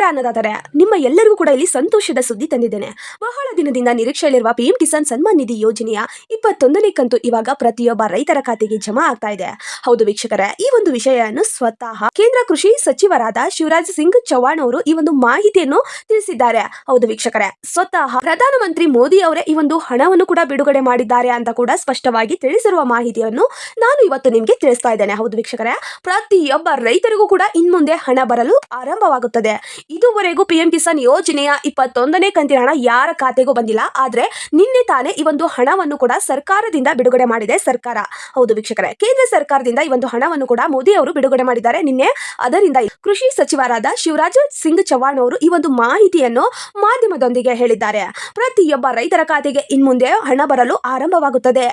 ನಮಸ್ಕಾರ ನಿಮ್ಮ ಎಲ್ಲರಿಗೂ ಕೂಡ ಇಲ್ಲಿ ಸಂತೋಷದ ಸುದ್ದಿ ತಂದಿದ್ದೇನೆ. ಬಹಳ ದಿನದಿಂದ ನಿರೀಕ್ಷೆಯಲ್ಲಿರುವ ಪಿಎಂ ಕಿಸಾನ್ ಸನ್ಮಾನ್ ನಿಧಿ ಯೋಜನೆಯ ಇಪ್ಪತ್ತೊಂದನೇ ಕಂತು ಇವಾಗ ಪ್ರತಿಯೊಬ್ಬ ರೈತರ ಖಾತೆಗೆ ಜಮಾ ಆಗ್ತಾ ಇದೆ. ಹೌದು ವೀಕ್ಷಕರೇ, ಈ ಒಂದು ವಿಷಯವನ್ನು ಸ್ವತಃ ಕೇಂದ್ರ ಕೃಷಿ ಸಚಿವರಾದ ಶಿವರಾಜ್ ಸಿಂಗ್ ಚೌಹಾಣ್ ಅವರು ಈ ಒಂದು ಮಾಹಿತಿಯನ್ನು ತಿಳಿಸಿದ್ದಾರೆ. ಹೌದು ವೀಕ್ಷಕರೇ, ಸ್ವತಃ ಪ್ರಧಾನಮಂತ್ರಿ ಮೋದಿ ಅವರೇ ಈ ಒಂದು ಹಣವನ್ನು ಕೂಡ ಬಿಡುಗಡೆ ಮಾಡಿದ್ದಾರೆ ಅಂತ ಕೂಡ ಸ್ಪಷ್ಟವಾಗಿ ತಿಳಿಸಿರುವ ಮಾಹಿತಿಯನ್ನು ನಾನು ಇವತ್ತು ನಿಮಗೆ ತಿಳಿಸ್ತಾ ಇದ್ದೇನೆ. ಹೌದು ವೀಕ್ಷಕರೇ, ಪ್ರತಿಯೊಬ್ಬ ರೈತರಿಗೂ ಕೂಡ ಇನ್ಮುಂದೆ ಹಣ ಬರಲು ಆರಂಭವಾಗುತ್ತದೆ. ಇದುವರೆಗೂ ಪಿಎಂ ಕಿಸಾನ್ ಯೋಜನೆಯ ಇಪ್ಪತ್ತೊಂದನೇ ಕಂತಿನ ಹಣ ಯಾರ ಖಾತೆಗೂ ಬಂದಿಲ್ಲ. ಆದ್ರೆ ನಿನ್ನೆ ತಾನೇ ಈ ಒಂದು ಹಣವನ್ನು ಕೂಡ ಸರ್ಕಾರದಿಂದ ಬಿಡುಗಡೆ ಮಾಡಿದೆ ಸರ್ಕಾರ. ಹೌದು ವೀಕ್ಷಕರೇ, ಕೇಂದ್ರ ಸರ್ಕಾರದಿಂದ ಈ ಒಂದು ಹಣವನ್ನು ಕೂಡ ಮೋದಿ ಅವರು ಬಿಡುಗಡೆ ಮಾಡಿದ್ದಾರೆ. ನಿನ್ನೆ ಅದರಿಂದ ಕೃಷಿ ಸಚಿವರಾದ ಶಿವರಾಜ್ ಸಿಂಗ್ ಚೌಹಾಣ್ ಅವರು ಈ ಒಂದು ಮಾಹಿತಿಯನ್ನು ಮಾಧ್ಯಮದೊಂದಿಗೆ ಹೇಳಿದ್ದಾರೆ. ಪ್ರತಿಯೊಬ್ಬ ರೈತರ ಖಾತೆಗೆ ಇನ್ಮುಂದೆ ಹಣ ಬರಲು ಆರಂಭವಾಗುತ್ತದೆ.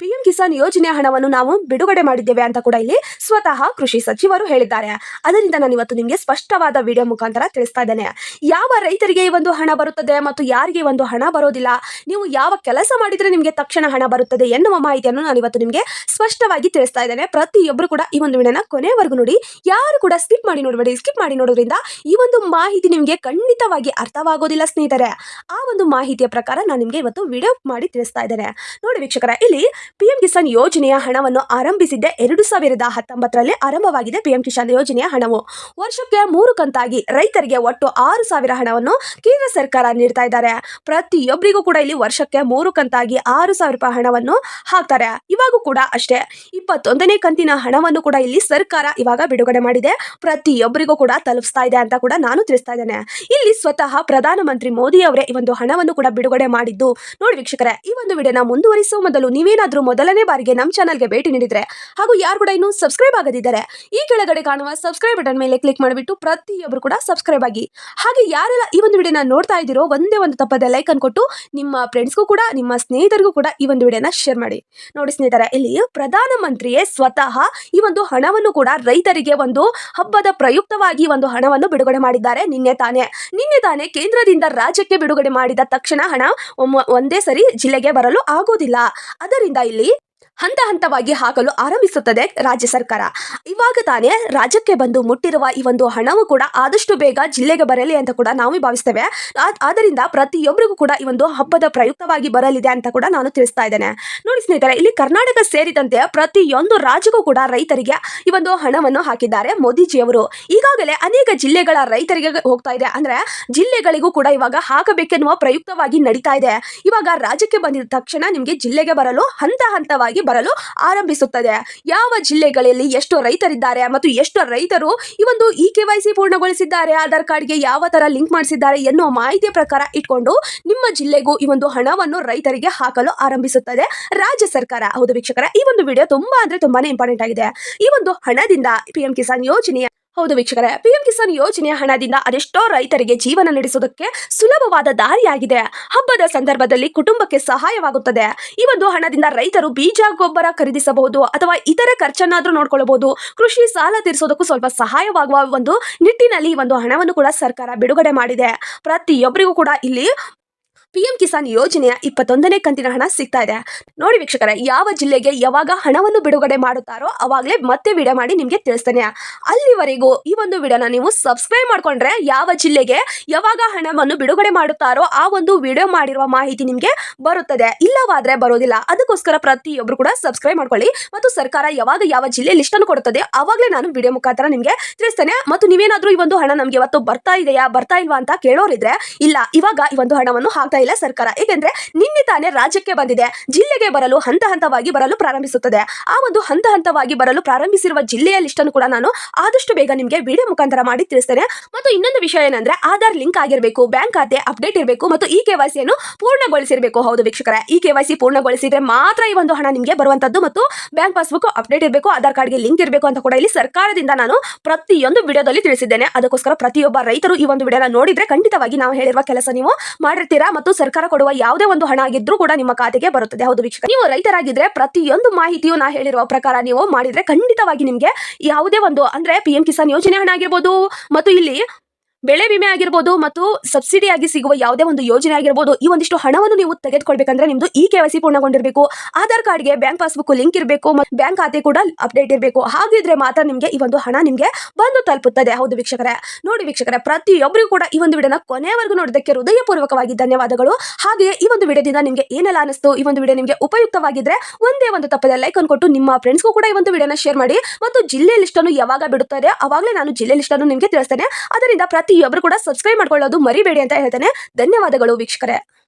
ಪಿಎಂ ಕಿಸಾನ್ ಯೋಜನೆಯ ಹಣವನ್ನು ನಾವು ಬಿಡುಗಡೆ ಮಾಡಿದ್ದೇವೆ ಅಂತ ಕೂಡ ಇಲ್ಲಿ ಸ್ವತಃ ಕೃಷಿ ಸಚಿವರು ಹೇಳಿದ್ದಾರೆ. ಅದರಿಂದ ನಾನು ಇವತ್ತು ನಿಮಗೆ ಸ್ಪಷ್ಟವಾದ ವಿಡಿಯೋ ಮುಖಾಂತರ ತಿಳಿಸ್ತಾ ಇದ್ದೇನೆ. ಯಾವ ರೈತರಿಗೆ ಈ ಒಂದು ಹಣ ಬರುತ್ತದೆ ಮತ್ತು ಯಾರಿಗೆ ಒಂದು ಹಣ ಬರೋದಿಲ್ಲ? ನೀವು ಯಾವ ಕೆಲಸ ಮಾಡಿದ್ರೆ ನಿಮಗೆ ತಕ್ಷಣ ಹಣ ಬರುತ್ತದೆ ಎನ್ನುವ ಮಾಹಿತಿಯನ್ನು ನಾನು ಇವತ್ತು ನಿಮಗೆ ಸ್ಪಷ್ಟವಾಗಿ ತಿಳಿಸ್ತಾ ಇದ್ದೇನೆ. ಪ್ರತಿಯೊಬ್ಬರು ಕೂಡ ಈ ಒಂದು ವಿಡಿಯೋನ ಕೊನೆವರೆಗೂ ನೋಡಿ. ಯಾರು ಕೂಡ ಸ್ಕಿಪ್ ಮಾಡಿ ನೋಡಬೇಡಿ. ಸ್ಕಿಪ್ ಮಾಡಿ ನೋಡೋದ್ರಿಂದ ಈ ಒಂದು ಮಾಹಿತಿ ನಿಮಗೆ ಖಂಡಿತವಾಗಿ ಅರ್ಥವಾಗೋದಿಲ್ಲ ಸ್ನೇಹಿತರೆ. ಆ ಒಂದು ಮಾಹಿತಿಯ ಪ್ರಕಾರ ನಾನು ನಿಮಗೆ ಇವತ್ತು ವಿಡಿಯೋ ಮಾಡಿ ತಿಳಿಸ್ತಾ ಇದ್ದೇನೆ. ನೋಡಿ ವೀಕ್ಷಕರ, ಇಲ್ಲಿ ಪಿಎಂ ಕಿಸಾನ್ ಯೋಜನೆಯ ಹಣವನ್ನು ಆರಂಭಿಸಿದ್ದೆ ಎರಡು ಸಾವಿರದ ಹತ್ತೊಂಬತ್ತರಲ್ಲಿ ಆರಂಭವಾಗಿದೆ ಪಿಎಂ ಕಿಸಾನ್ ಯೋಜನೆಯ ಹಣವು. ವರ್ಷಕ್ಕೆ ಮೂರು ಕಂತಾಗಿ ರೈತರಿಗೆ ಒಟ್ಟು ಆರು ಸಾವಿರ ಹಣವನ್ನು ಕೇಂದ್ರ ಸರ್ಕಾರ ನೀಡ್ತಾ ಇದ್ದಾರೆ. ಪ್ರತಿಯೊಬ್ಬರಿಗೂ ಕೂಡ ಇಲ್ಲಿ ವರ್ಷಕ್ಕೆ ಮೂರು ಕಂತಾಗಿ ಆರು ಸಾವಿರ ರೂಪಾಯಿ ಹಣವನ್ನು ಹಾಕ್ತಾರೆ. ಇವಾಗೂ ಕೂಡ ಅಷ್ಟೇ. ಇಪ್ಪತ್ತೊಂದನೇ ಕಂತಿನ ಹಣವನ್ನು ಕೂಡ ಇಲ್ಲಿ ಸರ್ಕಾರ ಇವಾಗ ಬಿಡುಗಡೆ ಮಾಡಿದೆ. ಪ್ರತಿಯೊಬ್ಬರಿಗೂ ಕೂಡ ತಲುಪಿಸ್ತಾ ಇದೆ ಅಂತ ಕೂಡ ನಾನು ತಿಳಿಸ್ತಾ ಇದ್ದೇನೆ. ಇಲ್ಲಿ ಸ್ವತಃ ಪ್ರಧಾನಮಂತ್ರಿ ಮೋದಿ ಅವರೇ ಈ ಒಂದು ಹಣವನ್ನು ಕೂಡ ಬಿಡುಗಡೆ ಮಾಡಿದ್ದು. ನೋಡಿ ವೀಕ್ಷಕರೇ, ಈ ಒಂದು ವಿಡಿಯೋನ ಮುಂದುವರಿಸುವ ಮೊದಲು ನೀವೇನಾದ್ರೂ ಮೊದಲನೇ ಬಾರಿಗೆ ನಮ್ಮ ಚಾನಲ್ಗೆ ಭೇಟಿ ನೀಡಿದ್ರೆ ಹಾಗೂ ಯಾರು ಕೂಡ ಇನ್ನೂ ಸಬ್ಸ್ಕ್ರೈಬ್ ಆಗದಿದ್ದಾರೆ ಈ ಕೆಳಗಡೆ ಕಾಣುವ ಸಬ್ಸ್ಕ್ರೈಬ್ ಬಟನ್ ಮೇಲೆ ಕ್ಲಿಕ್ ಮಾಡಿಬಿಟ್ಟು ಪ್ರತಿಯೊಬ್ಬರು ಕೂಡ ಸಬ್ಸ್ಕ್ರೈಬ್ ಆಗಿ. ಹಾಗೆ ಯಾರೆಲ್ಲ ಈ ಒಂದು ವಿಡಿಯೋನ ನೋಡ್ತಾ ಇದ್ದೀರೋ ಒಂದೇ ಒಂದು ತಪ್ಪದೆ ಲೈಕ್ ಅನ್ಕೊಟ್ಟು ನಿಮ್ಮ ಫ್ರೆಂಡ್ಸ್ಗೂ ಕೂಡ, ನಿಮ್ಮ ಸ್ನೇಹಿತರಿಗೂ ಕೂಡ ಈ ಒಂದು ವಿಡಿಯೋನ ಶೇರ್ ಮಾಡಿ. ನೋಡಿ ಸ್ನೇಹಿತರೆ, ಇಲ್ಲಿ ಪ್ರಧಾನಮಂತ್ರಿಯೇ ಸ್ವತಃ ಈ ಒಂದು ಹಣವನ್ನು ಕೂಡ ರೈತರಿಗೆ ಒಂದು ಹಬ್ಬದ ಪ್ರಯುಕ್ತವಾಗಿ ಒಂದು ಹಣವನ್ನು ಬಿಡುಗಡೆ ಮಾಡಿದ್ದಾರೆ. ನಿನ್ನೆ ತಾನೇ ನಿನ್ನೆ ತಾನೇ ಕೇಂದ್ರದಿಂದ ರಾಜ್ಯಕ್ಕೆ ಬಿಡುಗಡೆ ಮಾಡಿದ ತಕ್ಷಣ ಹಣ ಒಂದೇ ಸರಿ ಜಿಲ್ಲೆಗೆ ಬರಲು ಆಗೋದಿಲ್ಲ. ಅದರಿಂದ ಇಲ್ಲಿ ಹಂತ ಹಂತವಾಗಿ ಹಾಕಲು ಆರಂಭಿಸುತ್ತದೆ ರಾಜ್ಯ ಸರ್ಕಾರ. ಇವಾಗ ತಾನೇ ರಾಜ್ಯಕ್ಕೆ ಬಂದು ಮುಟ್ಟಿರುವ ಈ ಒಂದು ಹಣವು ಕೂಡ ಆದಷ್ಟು ಬೇಗ ಜಿಲ್ಲೆಗೆ ಬರಲಿ ಅಂತ ಕೂಡ ನಾವು ಭಾವಿಸ್ತೇವೆ. ಆದ್ದರಿಂದ ಪ್ರತಿಯೊಬ್ಬರಿಗೂ ಕೂಡ ಈ ಒಂದು ಹಬ್ಬದ ಪ್ರಯುಕ್ತವಾಗಿ ಬರಲಿದೆ ಅಂತ ಕೂಡ ನಾನು ತಿಳಿಸ್ತಾ ಇದ್ದೇನೆ. ನೋಡಿ ಸ್ನೇಹಿತರೆ, ಇಲ್ಲಿ ಕರ್ನಾಟಕ ಸೇರಿದಂತೆ ಪ್ರತಿಯೊಂದು ರಾಜ್ಯಕ್ಕೂ ಕೂಡ ರೈತರಿಗೆ ಈ ಒಂದು ಹಣವನ್ನು ಹಾಕಿದ್ದಾರೆ ಮೋದಿಜಿಯವರು. ಈಗಾಗಲೇ ಅನೇಕ ಜಿಲ್ಲೆಗಳ ರೈತರಿಗೆ ಹೋಗ್ತಾ ಇದೆ. ಅಂದ್ರೆ ಜಿಲ್ಲೆಗಳಿಗೂ ಕೂಡ ಇವಾಗ ಹಾಕಬೇಕೆನ್ನುವ ಪ್ರಯುಕ್ತವಾಗಿ ನಡೀತಾ ಇದೆ. ಇವಾಗ ರಾಜ್ಯಕ್ಕೆ ಬಂದಿದ ತಕ್ಷಣ ನಿಮಗೆ ಜಿಲ್ಲೆಗೆ ಬರಲು ಹಂತ ಹಂತವಾಗಿ ಬರಲು ಆರಂಭಿಸುತ್ತದೆ. ಯಾವ ಜಿಲ್ಲೆಗಳಲ್ಲಿ ಎಷ್ಟು ರೈತರಿದ್ದಾರೆ ಮತ್ತು ಎಷ್ಟು ರೈತರು ಈ ಒಂದು ಇ ಕೆ ವೈ ಸಿ ಪೂರ್ಣಗೊಳಿಸಿದ್ದಾರೆ, ಆಧಾರ್ ಕಾರ್ಡ್ಗೆ ಯಾವ ಥರ ಲಿಂಕ್ ಮಾಡಿಸಿದ್ದಾರೆ ಎನ್ನುವ ಮಾಹಿತಿಯ ಪ್ರಕಾರ ಇಟ್ಕೊಂಡು ನಿಮ್ಮ ಜಿಲ್ಲೆಗೂ ಈ ಒಂದು ಹಣವನ್ನು ರೈತರಿಗೆ ಹಾಕಲು ಆರಂಭಿಸುತ್ತದೆ. ರಾಜ್ಯ ಸರ್ಕಾರ, ಹೌದು ವೀಕ್ಷಕರ, ಈ ಒಂದು ವಿಡಿಯೋ ತುಂಬಾ ಅಂದ್ರೆ ತುಂಬಾನೇ ಇಂಪಾರ್ಟೆಂಟ್ ಆಗಿದೆ. ಈ ಒಂದು ಹಣದಿಂದ ಪಿಎಂ ಕಿಸಾನ್ ಯೋಜನೆಯ ಹೌದು ವೀಕ್ಷಕರೇ ಪಿಎಂ ಕಿಸಾನ್ ಯೋಜನೆಯ ಹಣದಿಂದ ಅದೆಷ್ಟೋ ರೈತರಿಗೆ ಜೀವನ ನಡೆಸೋದಕ್ಕೆ ಸುಲಭವಾದ ದಾರಿಯಾಗಿದೆ. ಹಬ್ಬದ ಸಂದರ್ಭದಲ್ಲಿ ಕುಟುಂಬಕ್ಕೆ ಸಹಾಯವಾಗುತ್ತದೆ. ಈ ಒಂದು ಹಣದಿಂದ ರೈತರು ಬೀಜ, ಗೊಬ್ಬರ ಖರೀದಿಸಬಹುದು ಅಥವಾ ಇತರ ಖರ್ಚನ್ನಾದರೂ ನೋಡ್ಕೊಳ್ಳಬಹುದು ಕೃಷಿ ಸಾಲ ತೀರಿಸೋದಕ್ಕೂ ಸ್ವಲ್ಪ ಸಹಾಯವಾಗುವ ಒಂದು ನಿಟ್ಟಿನಲ್ಲಿ ಈ ಒಂದು ಹಣವನ್ನು ಕೂಡ ಸರ್ಕಾರ ಬಿಡುಗಡೆ ಮಾಡಿದೆ. ಪ್ರತಿಯೊಬ್ಬರಿಗೂ ಕೂಡ ಇಲ್ಲಿ ಪಿಎಂ ಕಿಸಾನ್ ಯೋಜನೆಯ ಇಪ್ಪತ್ತೊಂದನೇ ಕಂತಿನ ಹಣ ಸಿಗ್ತಾ ಇದೆ. ನೋಡಿ ವೀಕ್ಷಕರೇ, ಯಾವ ಜಿಲ್ಲೆಗೆ ಯಾವಾಗ ಹಣವನ್ನು ಬಿಡುಗಡೆ ಮಾಡುತ್ತಾರೋ ಅವಾಗಲೇ ಮತ್ತೆ ವಿಡಿಯೋ ಮಾಡಿ ನಿಮಗೆ ತಿಳಿಸ್ತೇನೆ. ಅಲ್ಲಿವರೆಗೂ ಈ ಒಂದು ವಿಡಿಯೋನ ನೀವು ಸಬ್ಸ್ಕ್ರೈಬ್ ಮಾಡ್ಕೊಂಡ್ರೆ ಯಾವ ಜಿಲ್ಲೆಗೆ ಯಾವಾಗ ಹಣವನ್ನು ಬಿಡುಗಡೆ ಮಾಡುತ್ತಾರೋ ಆ ಒಂದು ವಿಡಿಯೋ ಮಾಡಿರುವ ಮಾಹಿತಿ ನಿಮಗೆ ಬರುತ್ತದೆ. ಇಲ್ಲವಾದ್ರೆ ಬರೋದಿಲ್ಲ. ಅದಕ್ಕೋಸ್ಕರ ಪ್ರತಿಯೊಬ್ಬರು ಕೂಡ ಸಬ್ಸ್ಕ್ರೈಬ್ ಮಾಡ್ಕೊಳ್ಳಿ ಮತ್ತು ಸರ್ಕಾರ ಯಾವಾಗ ಯಾವ ಜಿಲ್ಲೆ ಲಿಸ್ಟ್ ಅನ್ನು ಕೊಡುತ್ತದೆ ಅವಾಗಲೇ ನಾನು ವಿಡಿಯೋ ಮುಖಾಂತರ ನಿಮಗೆ ತಿಳಿಸ್ತೇನೆ. ಮತ್ತು ನೀವೇನಾದರೂ ಈ ಒಂದು ಹಣ ನಮಗೆ ಇವತ್ತು ಬರ್ತಾ ಇದೆಯಾ, ಬರ್ತಾ ಇಲ್ವಾ ಅಂತ ಕೇಳೋರಿದ್ರೆ, ಇಲ್ಲ, ಇವಾಗ ಈ ಒಂದು ಹಣವನ್ನು ಹಾಕ್ತಾ ಇಲ್ಲ ಸರ್ಕಾರ. ಏಕೆಂದ್ರೆ ನಿನ್ನೆ ತಾನೇ ರಾಜ್ಯಕ್ಕೆ ಬಂದಿದೆ. ಜಿಲ್ಲೆಗೆ ಬರಲು ಹಂತ ಹಂತವಾಗಿ ಬರಲು ಪ್ರಾರಂಭಿಸುತ್ತದೆ. ಆ ಒಂದು ಹಂತ ಹಂತವಾಗಿ ಬರಲು ಪ್ರಾರಂಭಿಸಿರುವ ಜಿಲ್ಲೆಯ ಲಿಸ್ಟ್ ಅನ್ನು ಕೂಡ ನಾನು ಆದಷ್ಟು ಬೇಗ ನಿಮಗೆ ವಿಡಿಯೋ ಮುಖಾಂತರ ಮಾಡಿ ತಿಳಿಸ್ತೇನೆ. ಮತ್ತು ಇನ್ನೊಂದು ವಿಷಯ ಏನಂದ್ರೆ ಆಧಾರ್ ಲಿಂಕ್ ಆಗಿರಬೇಕು, ಬ್ಯಾಂಕ್ ಖಾತೆ ಅಪ್ಡೇಟ್ ಇರಬೇಕು ಮತ್ತು ಈ ಕೆ ಯನ್ನು ಪೂರ್ಣಗೊಳಿಸಿರಬೇಕು. ಹೌದು ವೀಕ್ಷಕರ, ಈ ಕೆ ವೈ ಸಿ ಪೂರ್ಣಗೊಳಿಸಿದ್ರೆ ಮಾತ್ರ ಈ ಒಂದು ಹಣ ನಿಮಗೆ ಬರುವಂತದ್ದು ಮತ್ತು ಬ್ಯಾಂಕ್ ಪಾಸ್ಬುಕ್ ಅಪ್ಡೇಟ್ ಇರಬೇಕು, ಆಧಾರ್ ಕಾರ್ಡ್ಗೆ ಲಿಂಕ್ ಇರಬೇಕು ಅಂತ ಕೂಡ ಇಲ್ಲಿ ಸರ್ಕಾರದಿಂದ ನಾನು ಪ್ರತಿಯೊಂದು ವಿಡಿಯೋದಲ್ಲಿ ತಿಳಿಸಿದ್ದೇನೆ. ಅದಕ್ಕೋಸ್ಕರ ಪ್ರತಿಯೊಬ್ಬ ರೈತರು ಈ ಒಂದು ವಿಡಿಯೋನ ನೋಡಿದ್ರೆ ಖಂಡಿತವಾಗಿ ನಾವು ಹೇಳಿರುವ ಕೆಲಸ ನೀವು ಮಾಡಿರ್ತೀರಾ ಮತ್ತು ಸರ್ಕಾರ ಕೊಡುವ ಯಾವುದೇ ಒಂದು ಹಣ ಆಗಿದ್ರೂ ಕೂಡ ನಿಮ್ಮ ಖಾತೆಗೆ ಬರುತ್ತದೆ. ಹೌದು ವೀಕ್ಷಕ ನೀವು ರೈತರಾಗಿದ್ರೆ ಪ್ರತಿಯೊಂದು ಮಾಹಿತಿಯು ನಾ ಹೇಳಿರುವ ಪ್ರಕಾರ ನೀವು ಮಾಡಿದ್ರೆ ಖಂಡಿತವಾಗಿ ನಿಮಗೆ ಯಾವುದೇ ಒಂದು ಅಂದ್ರೆ ಪಿ ಎಂ ಕಿಸಾನ್ ಯೋಜನೆ ಹಣ ಆಗಿರ್ಬೋದು. ಮತ್ತು ಇಲ್ಲಿ ಬೆಳೆ ವಿಮೆ ಆಗಿರ್ಬೋದು ಮತ್ತು ಸಬ್ಸಿಡಿ ಆಗಿ ಸಿಗುವ ಯಾವುದೇ ಒಂದು ಯೋಜನೆ ಆಗಿರ್ಬೋದು, ಈ ಒಂದಿಷ್ಟು ಹಣವನ್ನು ನೀವು ತೆಗೆದುಕೊಳ್ಬೇಕಂದ್ರೆ ನಿಮ್ದು ಇ ಕೆ ವೈ ಪೂರ್ಣಗೊಂಡಿರಬೇಕು. ಆಧಾರ್ ಕಾರ್ಡ್ಗೆ ಬ್ಯಾಂಕ್ ಪಾಸ್ಬುಕ್ ಲಿಂಕ್ ಇರಬೇಕು ಮತ್ತು ಬ್ಯಾಂಕ್ ಖಾತೆ ಕೂಡ ಅಪ್ಡೇಟ್ ಇರಬೇಕು. ಹಾಗಿದ್ರೆ ಮಾತ್ರ ನಿಮಗೆ ಈ ಒಂದು ಹಣ ನಿಮಗೆ ಬಂದು ತಲುಪುತ್ತದೆ. ಹೌದು ವೀಕ್ಷಕರೇ. ನೋಡಿ ವೀಕ್ಷಕರೇ, ಪ್ರತಿಯೊಬ್ಬರಿಗೂ ಕೂಡ ಈ ಒಂದು ವಿಡಿಯೋನ ಕೊನೆಯವರೆಗೂ ನೋಡೋದಕ್ಕೆ ಹೃದಯಪೂರ್ವಕವಾಗಿ ಧನ್ಯವಾದಗಳು. ಹಾಗೆಯೇ ಈ ಒಂದು ವಿಡಿಯೋದಿಂದ ನಿಮಗೆ ಏನೆಲ್ಲ ಅನಿಸ್ತು, ಈ ಒಂದು ವಿಡಿಯೋ ನಿಮಗೆ ಉಪಯುಕ್ತವಾಗಿದ್ರೆ ಒಂದೇ ಒಂದು ತಪ್ಪದೆ ಲೈಕ್ ಅನ್ಕೊಟ್ಟು ನಿಮ್ಮ ಫ್ರೆಂಡ್ಸ್ಗೂ ಕೂಡ ಈ ಒಂದು ವಿಡಿಯೋನ ಶೇರ್ ಮಾಡಿ ಮತ್ತು ಜಿಲ್ಲೆ ಲಿಸ್ಟನ್ನು ಯಾವಾಗ ಬಿಡುತ್ತದೆ ಅವಾಗಲೇ ನಾನು ಜಿಲ್ಲೆ ಲಿಸ್ಟನ್ನು ನಿಮಗೆ ತಿಳಿಸ್ತೇನೆ. ಅದರಿಂದ ಪ್ರತಿಯೊಬ್ಬರು ಕೂಡ ಸಬ್ಸ್ಕ್ರೈಬ್ ಮಾಡ್ಕೊಳ್ಳೋದು ಮರಿಬೇಡಿ ಅಂತ ಹೇಳ್ತೇನೆ. ಧನ್ಯವಾದಗಳು ವೀಕ್ಷಕರೇ.